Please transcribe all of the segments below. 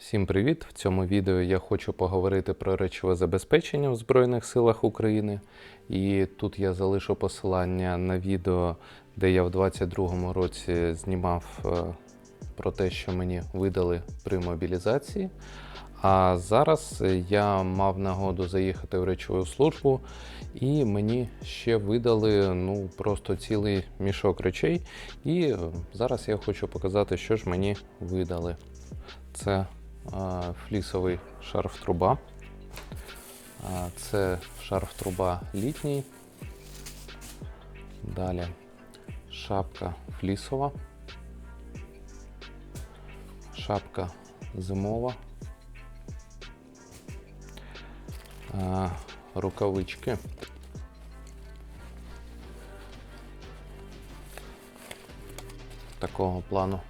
Всім привіт! В цьому відео я хочу поговорити про речове забезпечення в Збройних силах України. І тут я залишу посилання на відео, де я в 22-му році знімав е, про те, що мені видали при мобілізації. А зараз я мав нагоду заїхати в речову службу, і мені ще видали ну просто цілий мішок речей. І е, зараз я хочу показати, що ж мені видали. Це флісовий шарф труба. Це шарф труба літній. Далі шапка флісова. Шапка зимова. Рукавички. Такого плану.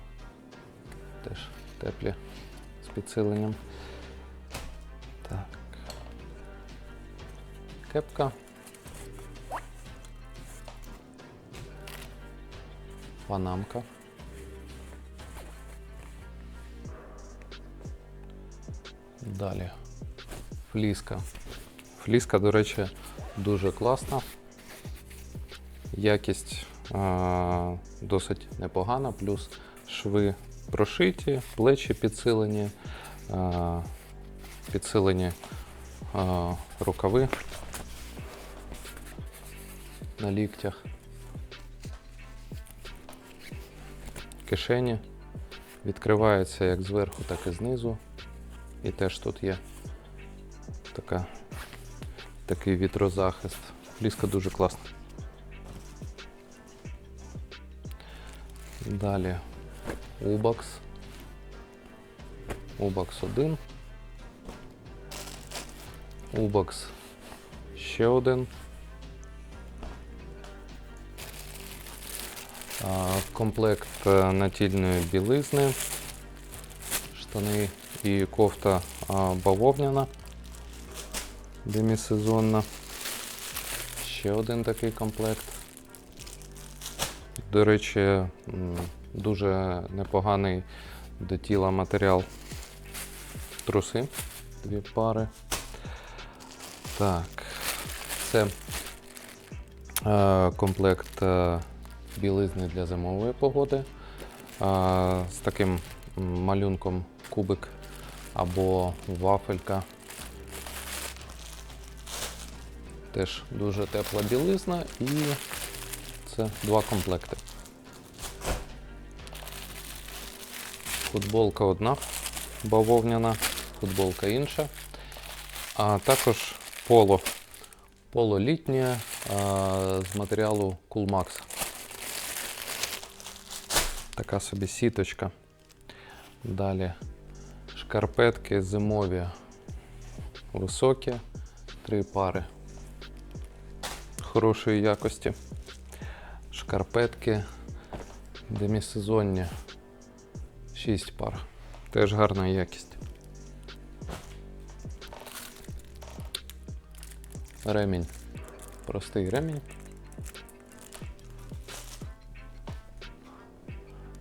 Теж теплі підсиленням. Так. Кепка. Панамка. Далі. Фліска. Фліска, до речі, дуже класна. Якість а, досить непогана, плюс шви прошиті, плечі підсилені, підсилені рукави на ліктях, кишені. Відкривається як зверху, так і знизу. І теж тут є така, такий вітрозахист. Фліска дуже класна. Далі Убакс. Убакс 1. Убакс ще один. Комплект е, натільної білизни, штани і кофта бавовняна демісезонна. Ще один такий комплект. До речі, дуже непоганий до тіла матеріал. Труси, дві пари. Так, це е, комплект е, білизни для зимової погоди е, з таким малюнком кубик або вафелька. Теж дуже тепла білизна і це два комплекти. Футболка одна бавовняна, футболка інша. А також поло. Поло літнє а, з матеріалу Coolmax. Така собі сіточка. Далі шкарпетки зимові високі, три пари хорошої якості. Шкарпетки демісезонні. 6 пар. Теж гарна якість. Ремінь. Простий ремінь.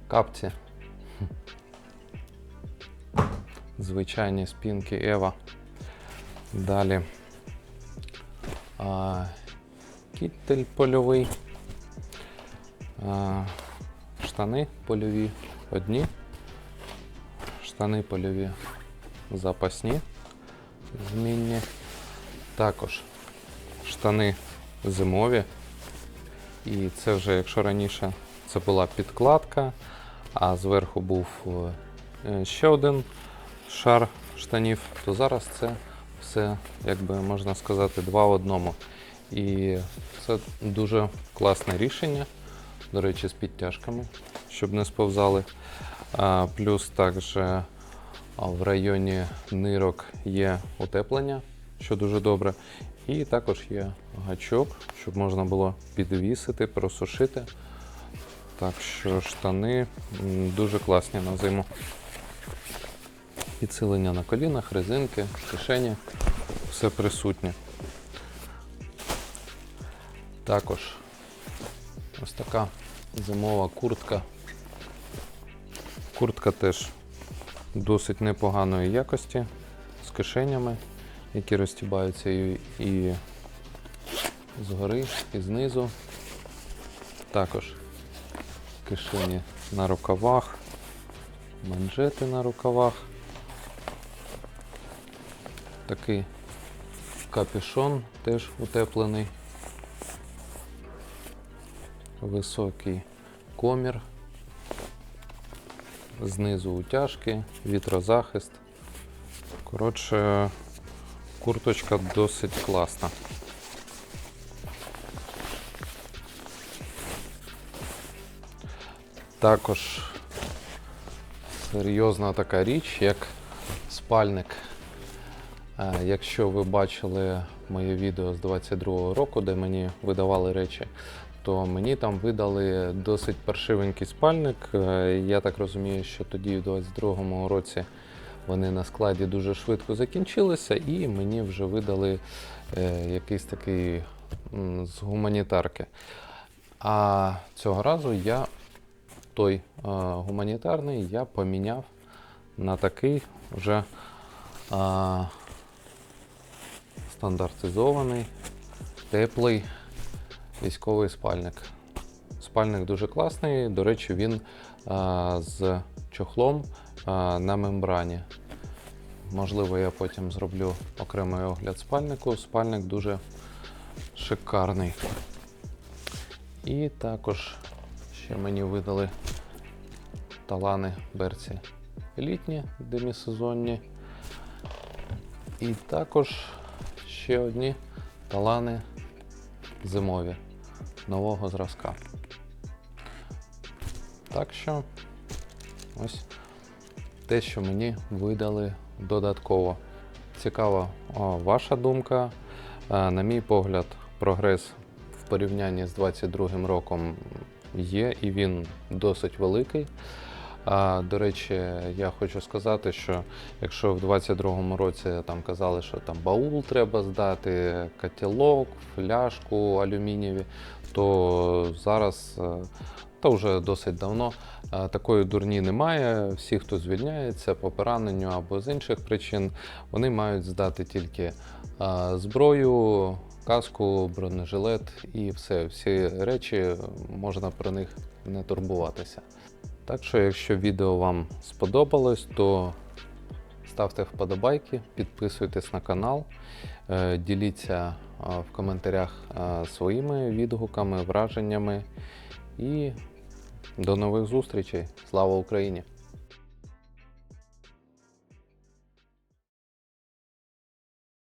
Капці. Звичайні спінки Ева. Далі. А, кітель польовий. А, штани польові одні. Штани польові запасні, змінні. Також штани зимові. І це вже, якщо раніше це була підкладка, а зверху був е, ще один шар штанів, то зараз це все, як би можна сказати, два в одному. І це дуже класне рішення, до речі, з підтяжками, щоб не сповзали. Плюс також в районі нирок є утеплення, що дуже добре. І також є гачок, щоб можна було підвісити, просушити. Так що штани дуже класні на зиму. Підсилення на колінах, резинки, кишені, все присутнє. Також ось така зимова куртка. Куртка теж досить непоганої якості, з кишенями, які розтібаються і, і згори, і знизу. Також кишені на рукавах, манжети на рукавах. Такий капюшон теж утеплений. Високий комір. Знизу утяжки, вітрозахист. Коротше, курточка досить класна. Також серйозна така річ, як спальник. Е, Якщо ви бачили моє відео з 22-го року, де мені видавали речі, то мені там видали досить паршивенький спальник. Е, Я так розумію, що тоді, в 22-му році, вони на складі дуже швидко закінчилися, і мені вже видали е, якийсь такий з гуманітарки. А цього разу я той е, гуманітарний я поміняв на такий вже е, стандартизований, теплий військовий спальник. Спальник дуже класний. До речі, він е, з чохлом е, на мембрані. Можливо, я потім зроблю окремий огляд спальнику. Спальник дуже шикарний. І також ще мені видали талани берці елітні, демісезонні. І також ще одні талани зимові нового зразка. Так що ось те, що мені видали додатково. Цікава ваша думка. Е, На мій погляд, прогрес в порівнянні з 2022 роком є, і він досить великий. А, до речі, я хочу сказати, що якщо в 22-му році там казали, що там баул треба здати, котелок, фляжку алюмінієві, то зараз, е, та вже досить давно, е, такої дурні немає. Всі, хто звільняється по пораненню або з інших причин, вони мають здати тільки е, зброю, каску, бронежилет і все. Всі речі можна про них не турбуватися. Так що, якщо відео вам сподобалось, то ставте вподобайки, підписуйтесь на канал, е, діліться е, в коментарях е, своїми відгуками, враженнями. І до нових зустрічей. Слава Україні!